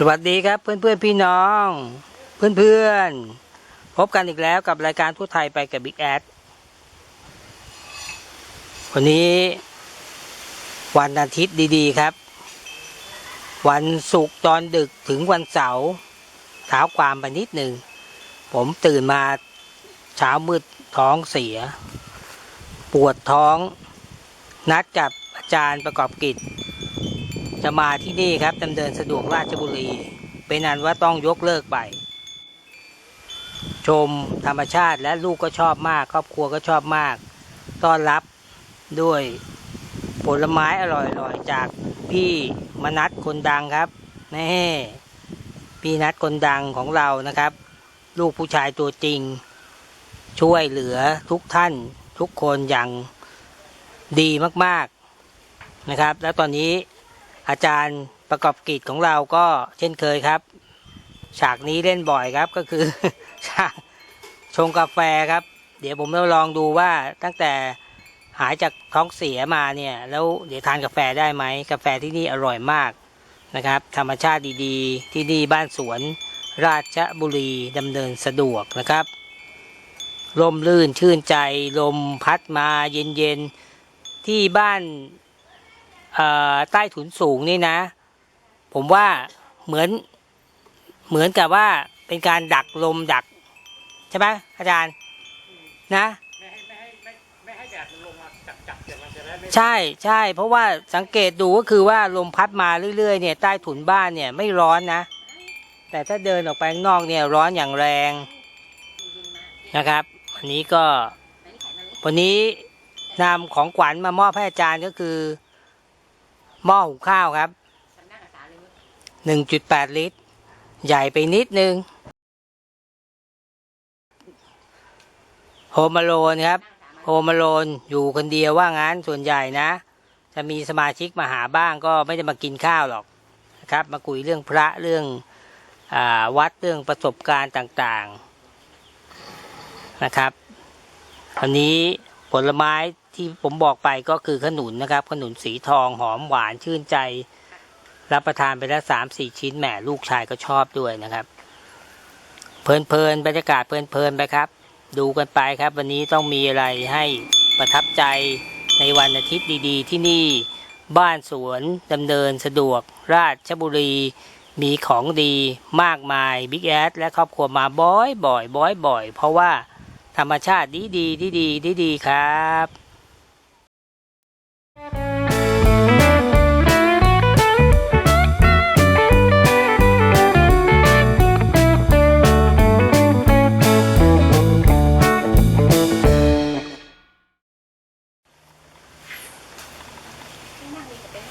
สวัสดีครับเพื่อนเพื่อนพี่น้อง เพื่อนเพื่อนพบกันอีกแล้วกับรายการทั่วไทยไปกับบิ๊กแอดวันนี้วันอาทิตย์ดีๆครับ วันศุกร์ตอนดึกถึงวันเสาร์เท้าความไปนิดหนึ่ง ผมตื่นมาเช้ามืดท้องเสีย ปวดท้อง นัดกับอาจารย์ประกอบกิจ จะมาที่นี่ครับดำเนินสะดวกราชบุรี เป็นอันว่าต้องยกเลิกไป ชมธรรมชาติและลูกก็ชอบมาก ครอบครัวก็ชอบมาก ต้อนรับด้วยผลไม้อร่อยๆ จากพี่มนัทคนดังครับนี่พี่นัทคนดังของเรานะครับ ลูกผู้ชายตัวจริง ช่วยเหลือทุกท่านทุกคนอย่างดีมากๆนะครับ แล้วตอนนี้ อาจารย์ประกอบกิจของเราก็เช่นเคยครับ ฉากนี้เล่นบ่อยครับก็คือฉากชงกาแฟครับ เดี๋ยวผมจะลองดูว่าตั้งแต่หายจากท้องเสียมาเนี่ยแล้วเดี๋ยวทานกาแฟได้ไหมกาแฟที่นี่อร่อยมากนะครับ ธรรมชาติดีๆ ที่นี่บ้านสวนราชบุรีดำเนินสะดวกนะครับลมลื่นชื่นใจลมพัดมาเย็นๆที่บ้าน ใต้ถุนสูงนี่นะ ผมว่าเหมือนเหมือนกับว่าเป็นการดักลมดัก ใช่ไหมอาจารย์นะใช่ใช่เพราะว่าสังเกตดูก็คือว่าลมพัดมาเรื่อยๆเนี่ยใต้ถุนบ้านเนี่ยไม่ร้อนนะ แต่ถ้าเดินออกไปข้างนอกเนี่ยร้อนอย่างแรงนะครับอันนี้ก็วันนี้นำของขวัญมามอบให้อาจารย์ก็คือ หม้อหุงข้าวครับ 1.8 ลิตร ใหญ่ไปนิดนึงโฮมาโลนครับโฮมาโลนอยู่คนเดียวว่างั้นส่วนใหญ่นะ จะมีสมาชิกมาหาบ้างก็ไม่ได้มากินข้าวหรอกนะครับ มาคุยเรื่องพระเรื่องอวัดเรื่องประสบการณ์ต่างๆนะครับอันนี้ผลไม้ ที่ผมบอกไปก็คือขนุนนะครับ ขนุนสีทองหอมหวานชื่นใจ รับประทานไปแล้วสามสี่ชิ้นแหมลูกชายก็ชอบด้วยนะครับ เพลินๆบรรยากาศเพลินๆไปครับ ดูกันไปครับ วันนี้ต้องมีอะไรให้ประทับใจในวันอาทิตย์ดีๆ ที่นี่บ้านสวนดำเนินสะดวก ราชบุรี มีของดีมากมายบิ๊กแอดและครอบครัวมาบ่อยบ่อยบ่อยบ่อยเพราะว่าธรรมชาติดีดีดีดีดีครับ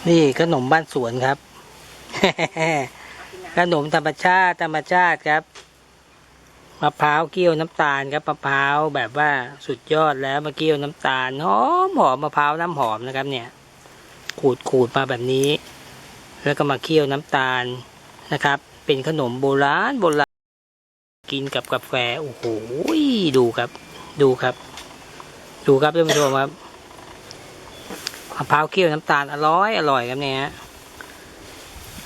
นี่ขนมบ้านสวนครับ ขนมธรรมชาติ ธรรมชาติครับมะพร้าวเคี่ยวน้ำตาลครับมะพร้าวแบบว่าสุดยอดแล้วมาเคี่ยวน้ำตาลหอมหอมมะพร้าวน้ำหอมนะครับ เนี่ย ขูดขูดมาแบบนี้ แล้วก็มาเคี่ยวน้ำตาลนะครับ เป็นขนมโบราณโบราณกินกับกาแฟโอ้โหดูครับ ดูครับ ดูครับท่านผู้ชมครับ มะพร้าวเคี่ยวน้ำตาลอร่อยอร่อยครับเนี่ยฮะ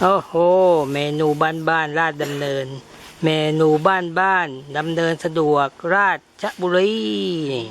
โอ้โห เมนูบ้านบ้านราดดำเนิน เมนูบ้านบ้านดำเนินสะดวกราชบุรีนี่